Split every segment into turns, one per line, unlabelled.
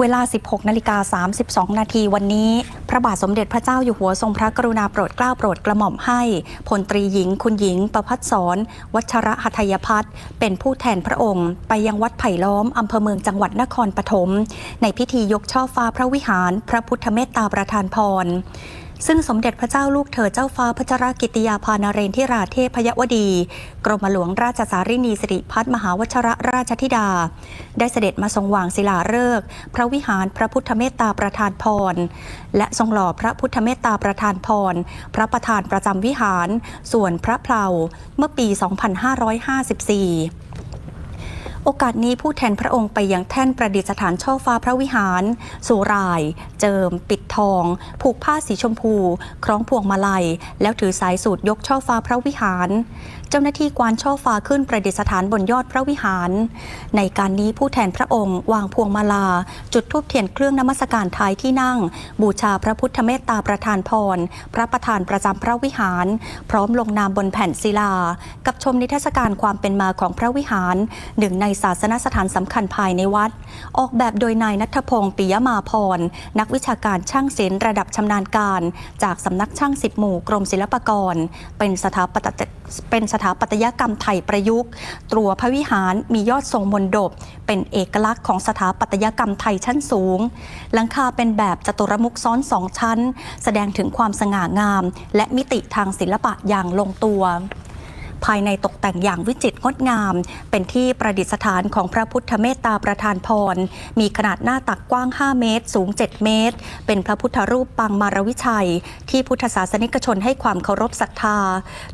เวลา 16 นาฬิกา 32 นาทีวันนี้ พระบาทสมเด็จพระเจ้าอยู่หัวทรงพระกรุณาโปรดเกล้าโปรดกระหม่อมให้พลตรีหญิง คุณหญิง ประพัฒสอนวัชระหัตยพัฒน์เป็นผู้แทนพระองค์ ไปยังวัดไผ่ล้อม อำเภอเมืองจังหวัดนครปฐมในพิธียกช่อฟ้าพระวิหาร พระพุทธเมตตาประทานพร ซึ่งสมเด็จพระเจ้าลูกเธอเจ้าฟ้าพัชรกิติยาภานเรนทิราเทพยวดี กรมหลวงราชสารินีสิริพัฒมหาวชรราชธิดา ได้เสด็จมาทรงวางศิลาฤกษ์พระวิหารพระพุทธเมตตาประทานพร และทรงหล่อพระพุทธเมตตาประทานพร พระประธานประจำวิหาร ส่วนพระเพลาเมื่อปี 2554 โอกาสนี้ผู้แทนพระองค์ไปยังแท่นประดิษฐานช่อฟ้าพระวิหาร สุราย เจิม ปิดทอง ผูกผ้าสีชมพู คล้องพวงมาลัย แล้วถือสายสูตรยกช่อฟ้าพระวิหาร เจ้าหน้าที่กวานช่อฟ้าขึ้นประดิษฐานบนยอดพระวิหาร ในการนี้ผู้แทนพระองค์วางพวงมาลา จุดธูปเทียนเครื่องนมัสการท้ายที่นั่ง บูชาพระพุทธเมตตาประธานพร พระประธานประจำพระวิหาร พร้อมลงนามบนแผ่นศิลา กับชมนิทรรศการความเป็นมาของพระวิหารหนึ่งในศาสนสถานสำคัญภายในวัด ออกแบบโดยนายนัทพงศ์ปิยมาพร นักวิชาการช่างศิลป์ระดับชำนาญการ จากสำนักช่างสิบหมู่กรมศิลปากร เป็นสถาปัตยเป็นสถาปัตยกรรมไทยประยุกต์ ตัวพระวิหารมียอดทรงมนดบ เป็นเอกลักษณ์ของสถาปัตยกรรมไทยชั้นสูง หลังคาเป็นแบบจตุรมุขซ้อนสองชั้น แสดงถึงความสง่างาม และมิติทางศิลปะอย่างลงตัว ภายในตกแต่งอย่างวิจิตรงดงาม เป็นที่ประดิษฐานของพระพุทธเมตตาประธานพร มีขนาดหน้าตักกว้าง 5 เมตร สูง 7 เมตร เป็นพระพุทธรูปปางมารวิชัย ที่พุทธศาสนิกชนให้ความเคารพศรัทธา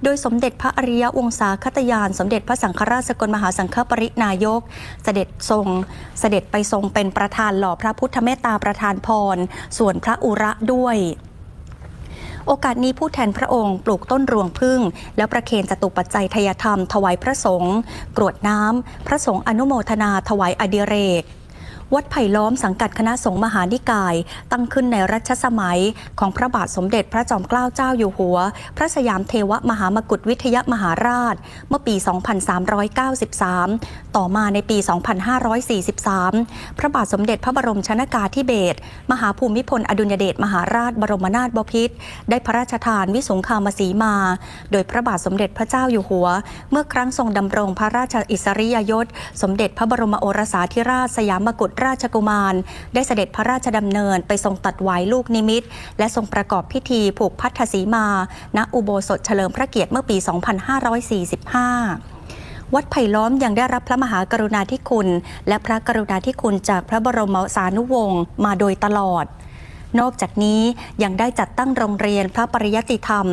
โดยสมเด็จพระอริยวงศาคตยาน สมเด็จพระสังฆราชสกลมหาสังฆปรินายก เสด็จทรงเสด็จไปทรงเป็นประธานหล่อพระพุทธเมตตาประธานพร ส่วนพระอุระด้วย โอกาสนี้ผู้แทนพระองค์ปลูกต้นรวงพึ่ง แล้วประเคนจตุปัจจัยทยธรรมถวายพระสงฆ์กรวดน้ำพระสงฆ์อนุโมทนาถวายอดิเรก วัดไผ่ล้อมสังกัดคณะสงฆ์มหานิกาย ตั้งขึ้นในรัชสมัยของพระบาทสมเด็จพระจอมเกล้าเจ้าอยู่หัว พระสยามเทวมหามกุฏวิทยมหาราช เมื่อปี 2393 ต่อมาในปี 2543 พระบาทสมเด็จพระบรมชนากาธิเบศรมหาภูมิพลอดุลยเดชมหาราชบรมนาถบพิตรได้พระราชทานวิสงคามสีมา โดยพระบาทสมเด็จพระเจ้าอยู่หัว เมื่อครั้งทรงดำรงพระราชอิสริยยศ สมเด็จพระบรมโอรสาธิราชสยามกุฎราชกุมาร ได้เสด็จพระราชดำเนินไปทรงตัดไว้ลูกนิมิต และทรงประกอบพิธีผูกพัทธสีมา ณ อุโบสถเฉลิมพระเกียรติเมื่อปี 2545วัดไผ่ล้อมยังได้รับพระมหากรุณาธิคุณ และพระกรุณาธิคุณจากพระบรมสานุวงศ์มาโดยตลอด นอกจากนี้ยังได้จัดตั้งโรงเรียนพระปริยติธรรม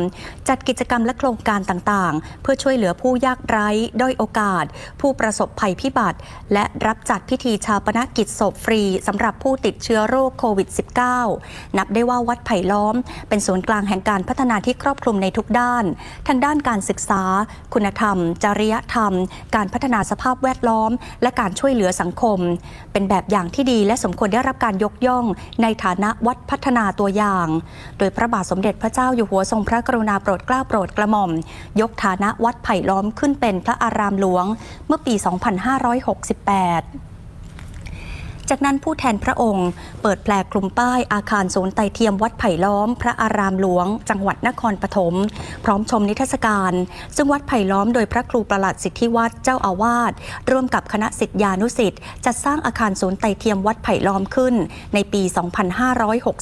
จัดกิจกรรมและโครงการต่างๆ เพื่อช่วยเหลือผู้ยากไร้ด้อยโอกาส ผู้ประสบภัยพิบัติ และรับจัดพิธีชาปนกิจศพฟรีสำหรับผู้ติดเชื้อโรคโควิด -19 นับได้ว่าวัดไผ่ล้อม เป็นศูนย์กลางแห่งการพัฒนาที่ครอบคลุมในทุกด้าน ทั้งด้านการศึกษา คุณธรรม จริยธรรม การพัฒนาสภาพแวดล้อม และการช่วยเหลือสังคม เป็นแบบอย่างที่ดีและสมควรได้รับการยกย่อง ในฐานะวัดพัฒนาตัวอย่าง โดยพระบาทสมเด็จพระเจ้าอยู่หัวทรงพระกรุณาโปรดเกล้าโปรดกระหม่อม ยกฐานะวัดไผ่ล้อมขึ้นเป็นพระอารามหลวง เมื่อปี 2568 จากนั้นผู้แทนพระองค์ เปิดแปลคลุมป้ายอาคารศูนย์ไตเทียมวัดไผ่ล้อม พระอารามหลวง จังหวัดนครปฐมพร้อมชมนิทรรศการ ซึ่งวัดไผ่ล้อมโดยพระครูประหลัดสิทธิวัฒน์เจ้าอาวาสร่วมกับคณะสิทธิานุสิทธิ์จัดสร้างอาคารศูนย์ไตเทียมวัดไผ่ล้อมขึ้น ในปี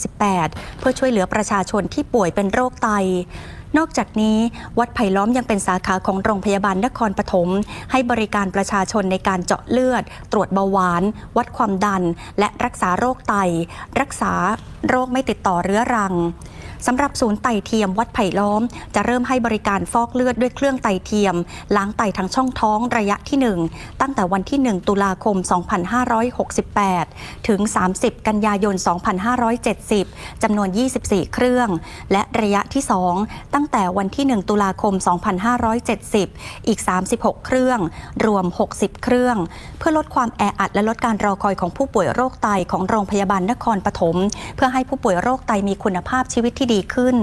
2568 เพื่อช่วยเหลือประชาชนที่ป่วยเป็นโรคไต นอกจากนี้ วัดไผ่ล้อมยังเป็นสาขาของโรงพยาบาลนครปฐมให้บริการประชาชนในการเจาะเลือด ตรวจเบาหวาน วัดความดัน และรักษาโรคไต รักษาโรคไม่ติดต่อเรื้อรัง สำหรับศูนย์ไตเทียมวัดไผ่ล้อม จะเริ่มให้บริการฟอกเลือดด้วยเครื่องไตเทียม ล้างไตทางช่องท้องระยะที่ 1 ตั้งแต่วันที่ 1 ตุลาคม 2568 ถึง 30 กันยายน 2570 จำนวน 24 เครื่อง และระยะที่ 2 ตั้งแต่วันที่ 1 ตุลาคม 2570 อีก 36 เครื่อง รวม 60 เครื่อง เพื่อลดความแออัดและลดการรอคอยของผู้ป่วยโรคไตของโรงพยาบาลนครปฐมเพื่อให้ผู้ป่วยโรคไตมีคุณภาพชีวิตที่ดีขึ้น